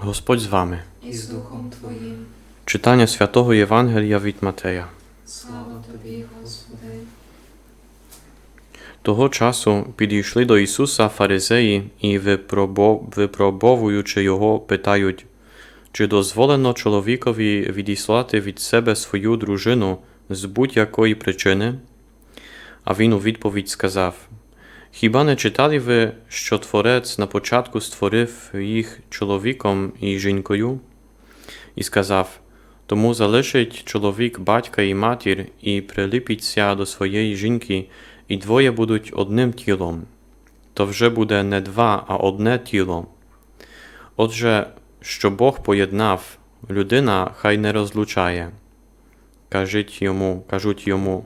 Господь з вами. і з Духом Твоїм. Читання святого Євангелія від Матея. Слава Тобі, Господи. Того часу підійшли до Ісуса фаризеї і, випробовуючи його, питають, чи дозволено чоловікові відіслати від себе свою дружину з будь-якої причини? А він у відповідь сказав: Хіба не читали ви, що Творець на початку створив їх чоловіком і жінкою? І сказав: Тому залишить чоловік батька і матір і приліпиться до своєї жінки, і двоє будуть одним тілом. То вже буде не два, а одне тіло. Отже, що Бог поєднав, людина хай не розлучає. Кажуть йому, кажуть йому,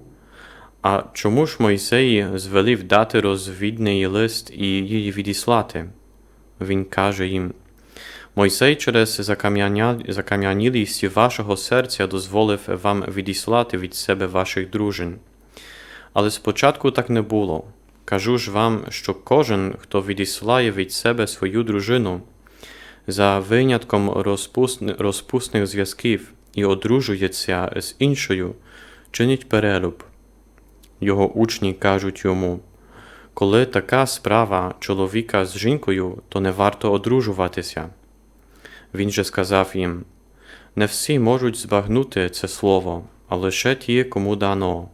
а чому ж Мойсей звелів дати розвідний лист і її відіслати? Він каже їм, Мойсей через закам'янілість вашого серця дозволив вам відіслати від себе ваших дружин. Але спочатку так не було. Кажу ж вам, що кожен, хто відіслає від себе свою дружину, за винятком розпусни- розпусних зв'язків і одружується з іншою, чинить перелюб. Його учні кажуть йому, коли така справа чоловіка з жінкою, то не варто одружуватися. Він же сказав їм: Не всі можуть збагнути це слово, а лише ті, кому дано.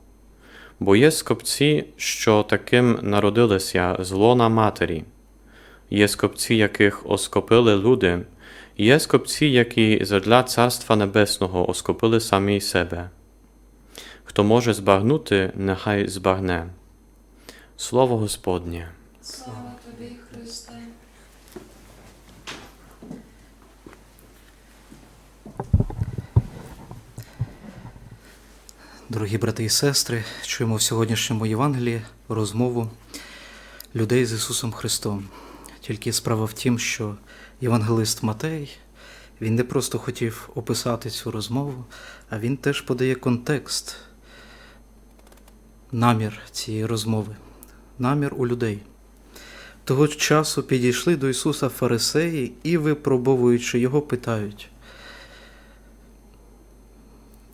Бо є скопці, що таким народилися з лона матері, є скопці, яких оскопили люди, є скопці, які задля Царства Небесного оскопили самі себе. Хто може збагнути, нехай збагне. Слово Господнє. Слава Тобі, Христе. Дорогі брати і сестри, чуємо в сьогоднішньому Євангелії розмову людей з Ісусом Христом. Тільки справа в тім, що євангелист Матей він не просто хотів описати цю розмову, а він теж подає контекст, намір цієї розмови, намір у людей. Того часу підійшли до Ісуса Фарисеї і, випробовуючи його, питають.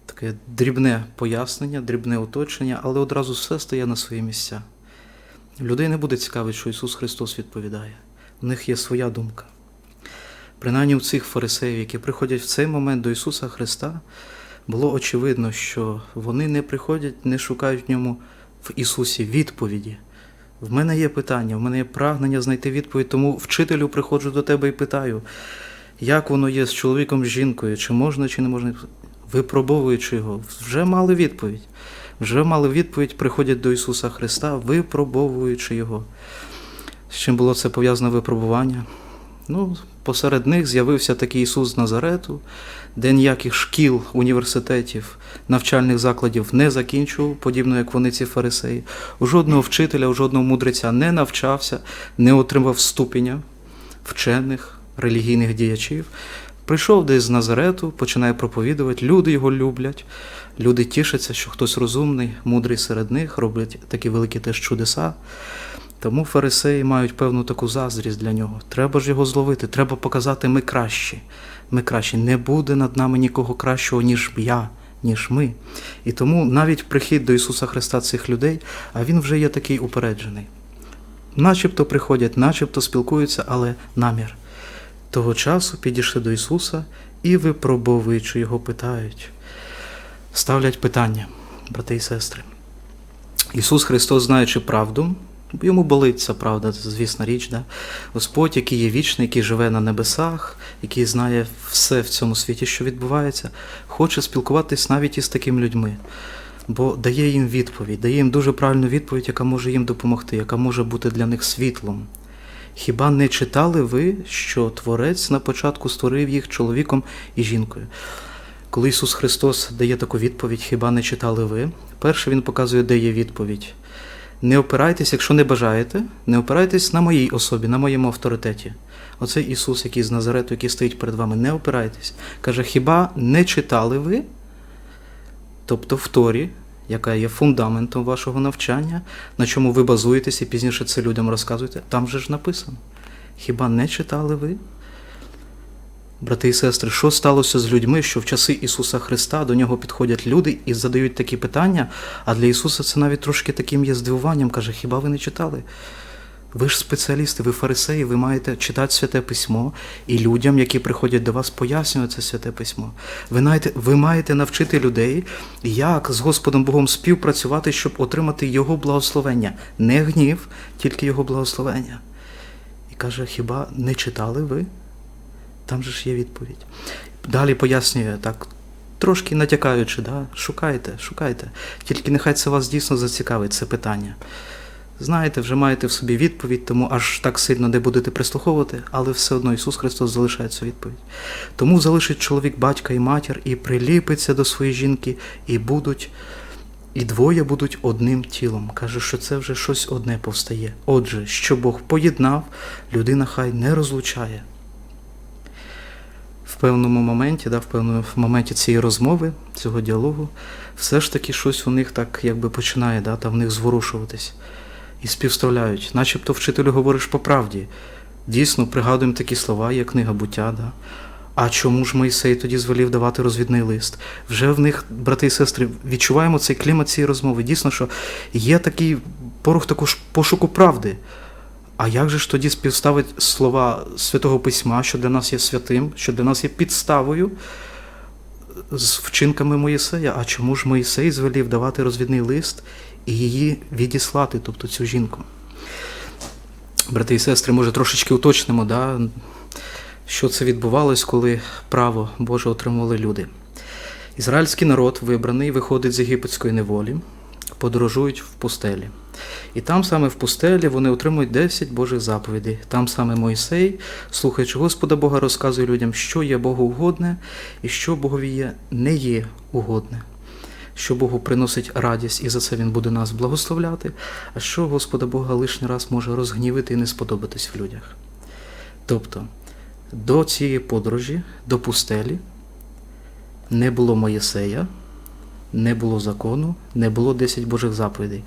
Таке дрібне пояснення, дрібне уточнення, але одразу все стає на свої місця. Людей не буде цікавить, що Ісус Христос відповідає. У них є своя думка. Принаймні у цих фарисеїв, які приходять в цей момент до Ісуса Христа, було очевидно, що вони не приходять, не шукають в ньому в Ісусі відповіді. В мене є питання, в мене є прагнення знайти відповідь, тому вчителю приходжу до тебе і питаю, як воно є з чоловіком, з жінкою, чи можна, чи не можна випробовуючи його, вже мали відповідь. Вже мали відповідь, приходять до Ісуса Христа, випробовуючи Його. З чим було це пов'язане випробування? Ну, посеред них з'явився такий Ісус з Назарету, де ніяких шкіл, університетів, навчальних закладів не закінчував, подібно як вони ці фарисеї. У жодного вчителя, у жодного мудреця не навчався, не отримав ступеня вчених, релігійних діячів. Прийшов десь з Назарету, починає проповідувати, люди його люблять, люди тішаться, що хтось розумний, мудрий серед них, роблять такі великі теж чудеса. Тому фарисеї мають певну таку заздрість для нього. Треба ж його зловити, треба показати, ми кращі. Ми кращі. Не буде над нами нікого кращого, ніж я, ніж ми. І тому навіть прихід до Ісуса Христа цих людей, а Він вже є такий упереджений. Начебто приходять, начебто спілкуються, але намір. Того часу підійшли до Ісуса і, випробовуючи його, питають, ставлять питання, брати і сестри. Ісус Христос, знаючи правду, йому болить ця правда, звісна річ, да? Господь, який є вічний, який живе на небесах, який знає все в цьому світі, що відбувається, хоче спілкуватись навіть із такими людьми, бо дає їм відповідь, дає їм дуже правильну відповідь, яка може їм допомогти, яка може бути для них світлом. Хіба не читали ви, що Творець на початку створив їх чоловіком і жінкою? Коли Ісус Христос дає таку відповідь, хіба не читали ви? Перше Він показує, де є відповідь. Не опирайтесь, якщо не бажаєте, не опирайтесь на моїй особі, на моєму авторитеті. Оцей Ісус, який з Назарету, який стоїть перед вами, не опирайтесь. Каже, хіба не читали ви? Тобто в Торі, яка є фундаментом вашого навчання, на чому ви базуєтесь і пізніше це людям розказуєте, там же ж написано. Хіба не читали ви? Брати і сестри, що сталося з людьми, що в часи Ісуса Христа до нього підходять люди і задають такі питання, а для Ісуса це навіть трошки таким є здивуванням. Каже, хіба ви не читали? Ви ж спеціалісти, ви фарисеї, ви маєте читати святе письмо і людям, які приходять до вас, пояснювати це святе письмо. Ви маєте, ви маєте навчити людей, як з Господом Богом співпрацювати, щоб отримати Його благословення. Не гнів, тільки Його благословення. І каже: хіба не читали ви? Там же ж є відповідь. Далі пояснює так, трошки натякаючи, да? шукайте, шукайте. Тільки нехай це вас дійсно зацікавить, це питання. Знаєте, вже маєте в собі відповідь, тому аж так сильно не будете прислуховувати, але все одно Ісус Христос залишає цю відповідь. Тому залишить чоловік батька і матір, і приліпиться до своєї жінки, і будуть, і двоє будуть одним тілом. Каже, що це вже щось одне повстає. Отже, що Бог поєднав, людина хай не розлучає. В певному моменті, да, в певному моменті цієї розмови, цього діалогу, все ж таки щось у них так якби починає да, та в них зворушуватись і співставляють. Начебто вчителю говориш по правді. Дійсно, пригадуємо такі слова, як книга буття. Да? А чому ж Мойсей тоді звелів давати розвідний лист? Вже в них, брати і сестри, відчуваємо цей клімат цієї розмови. Дійсно, що є такий порох також пошуку правди. А як же ж тоді співставить слова Святого Письма, що для нас є святим, що для нас є підставою з вчинками Моїсея? А чому ж Моїсей звелів давати розвідний лист і її відіслати, тобто цю жінку? Брати і сестри, може трошечки уточнимо, да, що це відбувалось, коли право Боже отримували люди. Ізраїльський народ, вибраний, виходить з єгипетської неволі, подорожують в пустелі. І там саме в пустелі вони отримують 10 Божих заповідей. Там саме Мойсей, слухаючи Господа Бога, розказує людям, що є Богу угодне і що Богові є не є угодне. Що Богу приносить радість, і за це Він буде нас благословляти, а що Господа Бога лишній раз може розгнівити і не сподобатись в людях. Тобто, до цієї подорожі, до пустелі, не було Моєсея, не було закону, не було 10 Божих заповідей.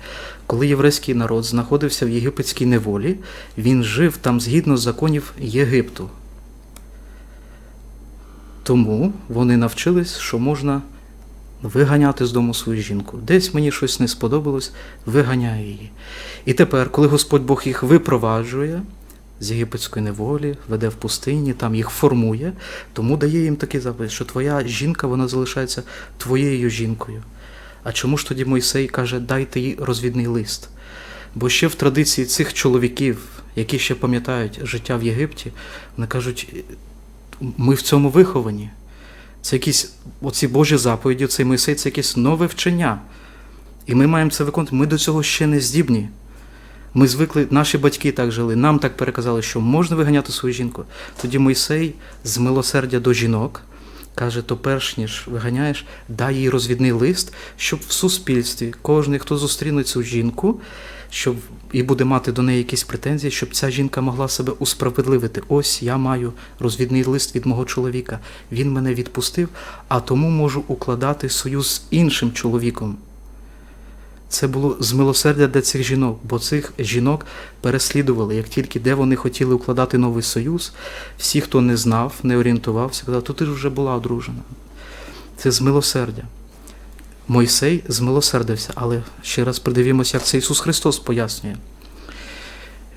Коли єврейський народ знаходився в єгипетській неволі, він жив там згідно з законів Єгипту. Тому вони навчились, що можна виганяти з дому свою жінку. Десь мені щось не сподобалось, виганяю її. І тепер, коли Господь Бог їх випроваджує з єгипетської неволі, веде в пустині, там їх формує, тому дає їм такий запис, що твоя жінка вона залишається твоєю жінкою. А чому ж тоді Мойсей каже, дайте їй розвідний лист? Бо ще в традиції цих чоловіків, які ще пам'ятають життя в Єгипті, вони кажуть, ми в цьому виховані. Це якісь оці Божі заповіді, цей Мойсей це якесь нове вчення. І ми маємо це виконувати. Ми до цього ще не здібні. Ми звикли, наші батьки так жили, нам так переказали, що можна виганяти свою жінку. Тоді Мойсей з милосердя до жінок каже: то перш ніж виганяєш, дай їй розвідний лист, щоб в суспільстві кожен, хто зустріне цю жінку, щоб і буде мати до неї якісь претензії, щоб ця жінка могла себе усправедливити. Ось я маю розвідний лист від мого чоловіка. Він мене відпустив, а тому можу укладати союз з іншим чоловіком. Це було з милосердя для цих жінок, бо цих жінок переслідували, як тільки де вони хотіли укладати новий союз, всі, хто не знав, не орієнтувався, казали, то ти ж вже була одружена. Це з милосердя. Мойсей змилосердився, але ще раз придивімося, як це Ісус Христос пояснює.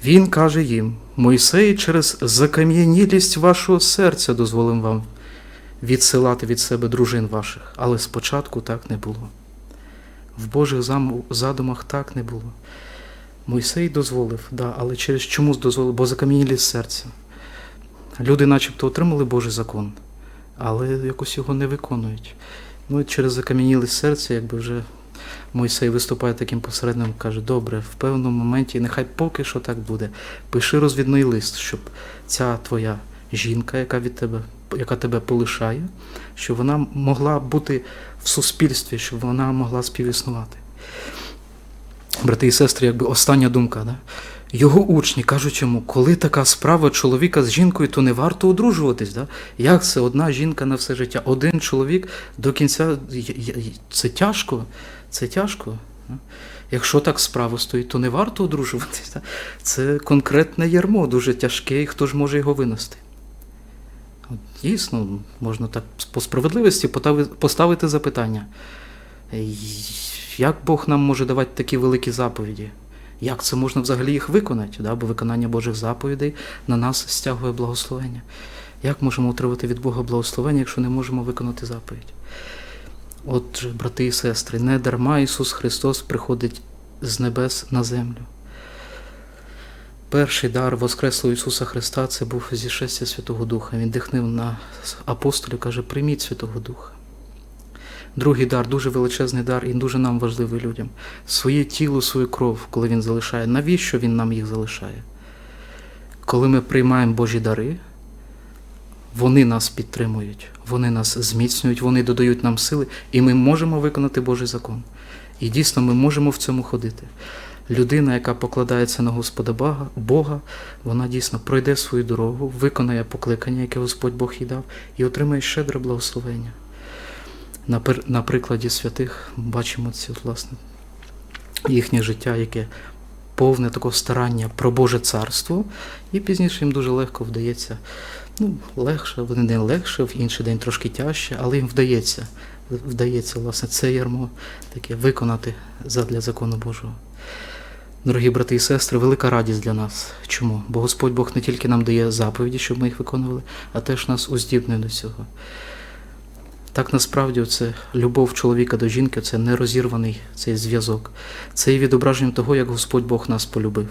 Він каже їм: Мойсей через закам'янілість вашого серця дозволив вам відсилати від себе дружин ваших, але спочатку так не було. В Божих задумах так не було. Мойсей дозволив, да, але через чомусь дозволив, бо закам'янілість серця. Люди начебто отримали Божий закон, але якось його не виконують. Ну і через закам'янілість серця, якби вже Мойсей виступає таким посередником, каже, добре, в певному моменті, нехай поки що так буде. Пиши розвідний лист, щоб ця твоя жінка, яка від тебе, яка тебе полишає, щоб вона могла бути в суспільстві, щоб вона могла співіснувати. Брати і сестри, якби остання думка. Да? Його учні кажуть йому, коли така справа чоловіка з жінкою, то не варто одружуватись. Да? Як це одна жінка на все життя? Один чоловік до кінця це тяжко. Це тяжко. Якщо так справа стоїть, то не варто одружуватись. Да? Це конкретне ярмо, дуже тяжке, і хто ж може його винести? Дійсно, можна так по справедливості поставити запитання. Як Бог нам може давати такі великі заповіді? Як це можна взагалі їх виконати? Да? Бо виконання Божих заповідей на нас стягує благословення. Як можемо отримати від Бога благословення, якщо не можемо виконати заповідь? Отже, брати і сестри, не дарма Ісус Христос приходить з небес на землю. Перший дар Воскреслого Ісуса Христа це був зішестя Святого Духа. Він дихнув на апостолів, каже, прийміть Святого Духа. Другий дар, дуже величезний дар і дуже нам важливий людям. Своє тіло, свою кров, коли він залишає. Навіщо він нам їх залишає? Коли ми приймаємо Божі дари, вони нас підтримують, вони нас зміцнюють, вони додають нам сили, і ми можемо виконати Божий закон. І дійсно ми можемо в цьому ходити. Людина, яка покладається на Господа Бога, вона дійсно пройде свою дорогу, виконає покликання, яке Господь Бог їй дав, і отримає щедре благословення. На, прикладі святих бачимо ці, власне, їхнє життя, яке повне такого старання про Боже царство, і пізніше їм дуже легко вдається. Ну, легше, в один день легше, в інший день трошки тяжче, але їм вдається, вдається, власне, це ярмо таке виконати задля закону Божого. Дорогі брати і сестри, велика радість для нас. Чому? Бо Господь Бог не тільки нам дає заповіді, щоб ми їх виконували, а теж нас уздібнює до цього. Так насправді це любов чоловіка до жінки це нерозірваний цей зв'язок. Це є відображенням того, як Господь Бог нас полюбив.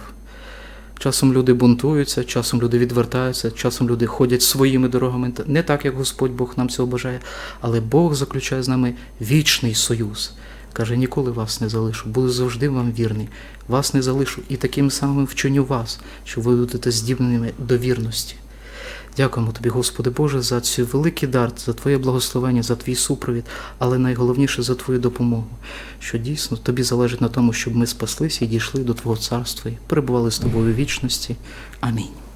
Часом люди бунтуються, часом люди відвертаються, часом люди ходять своїми дорогами, не так, як Господь Бог нам цього бажає, але Бог заключає з нами вічний союз. Каже, ніколи вас не залишу, буду завжди вам вірний. Вас не залишу і таким самим вченю вас, що ви будете здібненими до вірності. Дякуємо тобі, Господи Боже, за цей великий дар, за Твоє благословення, за твій супровід, але найголовніше за Твою допомогу, що дійсно тобі залежить на тому, щоб ми спаслися і дійшли до Твого царства і перебували з тобою у вічності. Амінь.